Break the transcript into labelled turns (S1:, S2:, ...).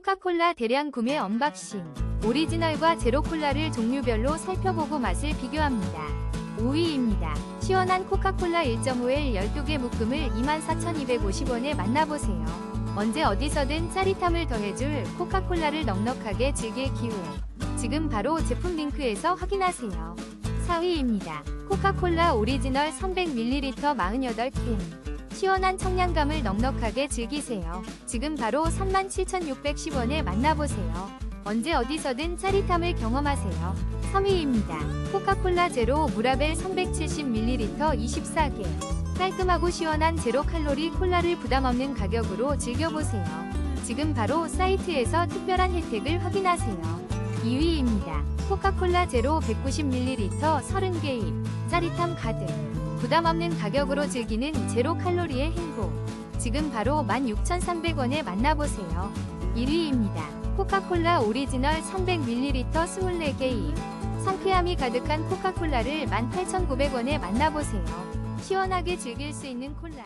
S1: 코카콜라 대량 구매 언박싱. 오리지널과 제로 콜라를 종류별로 살펴보고 맛을 비교합니다. 5위입니다. 시원한 코카콜라 1.5L 12개 묶음을 24,250원에 만나보세요. 언제 어디서든 짜릿함을 더해줄 코카콜라를 넉넉하게 즐길 기회. 지금 바로 제품 링크에서 확인하세요. 4위입니다. 코카콜라 오리지널 300ml 48캔. 시원한 청량감을 넉넉하게 즐기세요. 지금 바로 37,610원에 만나보세요. 언제 어디서든 짜릿함을 경험하세요. 3위입니다. 코카콜라 제로 무라벨 370ml 24개. 깔끔하고 시원한 제로 칼로리 콜라를 부담 없는 가격으로 즐겨보세요. 지금 바로 사이트에서 특별한 혜택을 확인하세요. 2위입니다. 코카콜라 제로 190ml 30개 입. 짜릿함 가득. 부담 없는 가격으로 즐기는 제로 칼로리의 행복. 지금 바로 16,300원에 만나보세요. 1위입니다. 코카콜라 오리지널 300ml 24개 입. 상쾌함이 가득한 코카콜라를 18,900원에 만나보세요. 시원하게 즐길 수 있는 콜라.